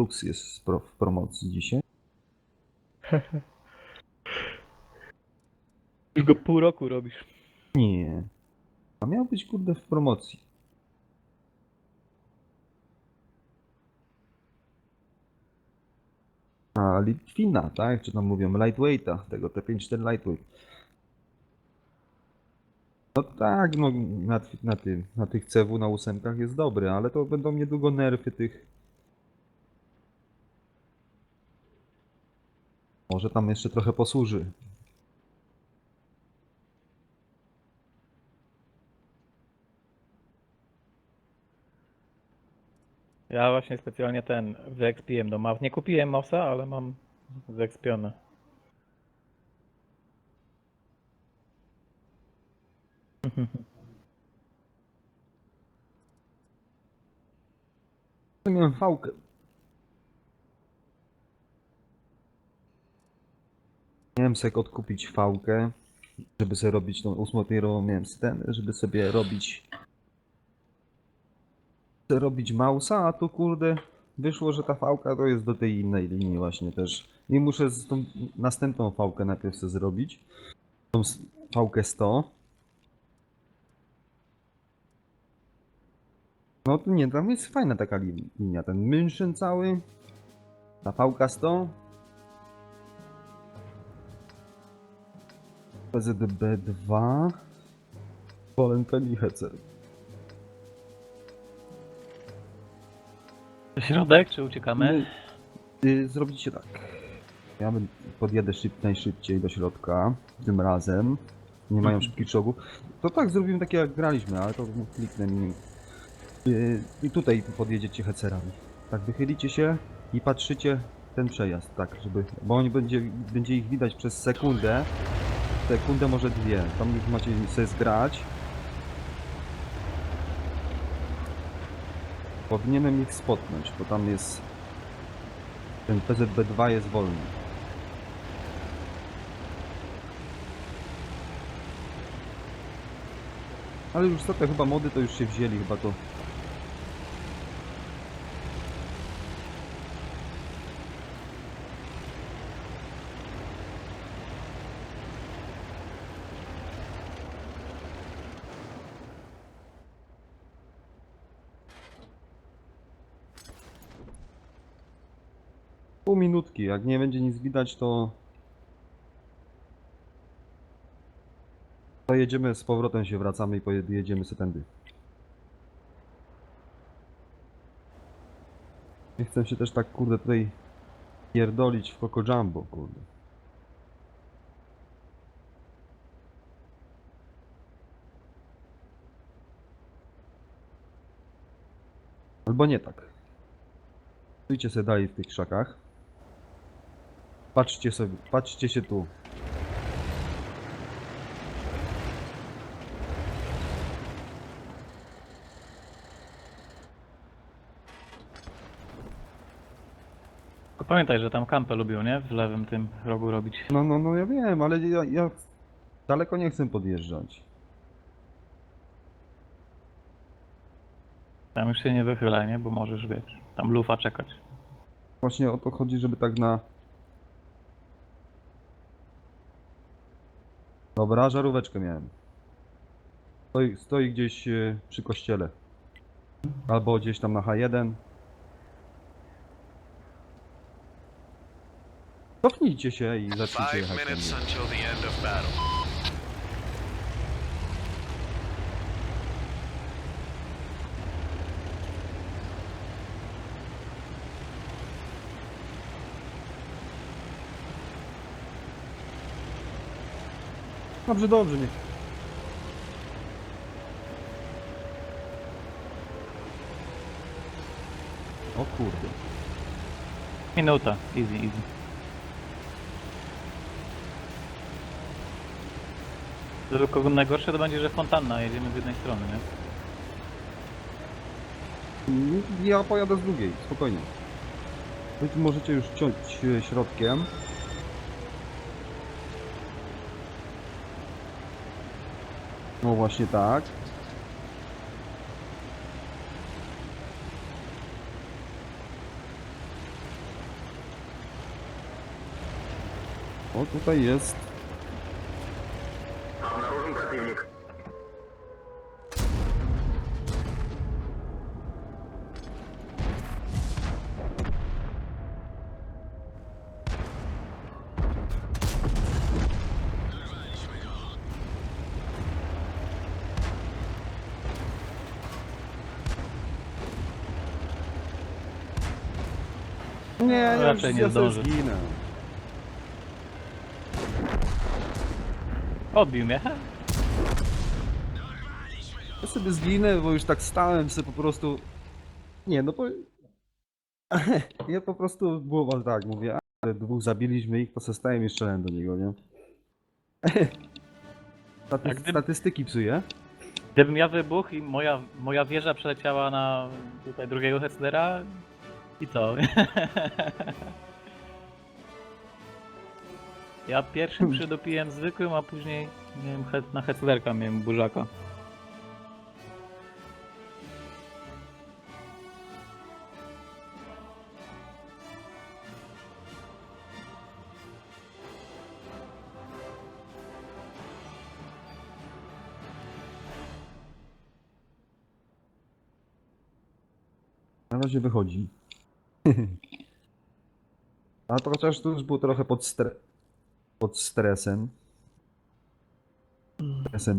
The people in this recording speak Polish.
Lux jest w pro- w promocji dzisiaj. Już go pół roku robisz. Nie. A miał być kurde w promocji. A Litwina, tak? Czy tam mówią lightweighta, tego T54 lightweight. No tak, no na, na, tym, na tych CW na ósemkach jest dobry, ale to będą niedługo nerfy tych. Może tam jeszcze trochę posłuży. Ja właśnie specjalnie ten wyekspiłem do mouse. Nie kupiłem mouse'a, ale mam wyekspione. Miałem fałkę. Miałem sobie odkupić fałkę, żeby sobie robić tą ósmotierową miałem ten, żeby sobie robić robić mausa, a tu kurde wyszło, że ta fałka to jest do tej innej linii właśnie też. I muszę z tą następną fałkę najpierw sobie zrobić. Tą fałkę 100. No to nie, tam jest fajna taka li- linia. Ten München cały, ta fałka 100. PZB2. Polen Pelihecer. Środek, czy uciekamy? Y, Zrobicie tak. Ja bym- podjadę szyb, najszybciej do środka, tym razem. Nie mają szybkich czołgów. To tak, zrobimy takie jak graliśmy, ale to kliknę mi. Y, I tutaj podjedziecie hecerami. Tak, wychylicie się i patrzycie ten przejazd, tak, żeby. Bo oni będzie, będzie ich widać przez sekundę. Sekundę, może dwie. Tam już macie sobie zgrać. Powinienem ich spotnąć, bo tam jest ten PZB2 jest wolny. Ale już te chyba mody to już się wzięli, chyba to. Pół minutki, jak nie będzie nic widać, to. To jedziemy z powrotem się wracamy i poje- jedziemy sobie tędy. Nie chcę się też tak kurde tutaj pierdolić w Coco Jumbo, kurde. Albo nie tak. Stójcie sobie dalej w tych krzakach. Patrzcie sobie, patrzcie się tu. Tylko pamiętaj, że tam kampę lubią, nie? W lewym tym rogu robić. No, no, no ja wiem, ale ja, ja daleko nie chcę podjeżdżać. Tam już się nie wychylaj, nie? Bo możesz, wiesz, tam lufa czekać. Właśnie o to chodzi, żeby tak na... Dobra, żaróweczkę miałem. Stoi, stoi gdzieś e, przy kościele. Albo gdzieś tam na H1. Cofnijcie się i zacznijcie Five jechać. minutes tędy. until the end of battle. Dobrze, dobrze, nie. O kurde. Minuta, easy, easy. Tylko najgorsze to będzie, że fontanna, jedziemy z jednej strony, nie? Ja pojadę z drugiej, spokojnie. Wy tu możecie już ciąć e, środkiem. No właśnie tak. O, tutaj jest Nie, ja Raczej nie ja sobie zdąży. zginę. Odbił mnie. Ja sobie zginę, bo już tak stałem sobie po prostu... Nie, no bo... Ja po prostu było wam tak, mówię, ale dwóch zabiliśmy ich, to se stałem i strzelałem do niego, nie? Staty A Statystyki psuje. Gdybym ja wybuchł i moja, moja wieża przeleciała na tutaj drugiego Hetzlera i co? ja pierwszym przydopiłem zwykłym, a później miałem het- na Hetzlerka miałem burzaka. Na razie wychodzi. A to chociaż tu już był trochę pod, stre... pod stresem. Stresem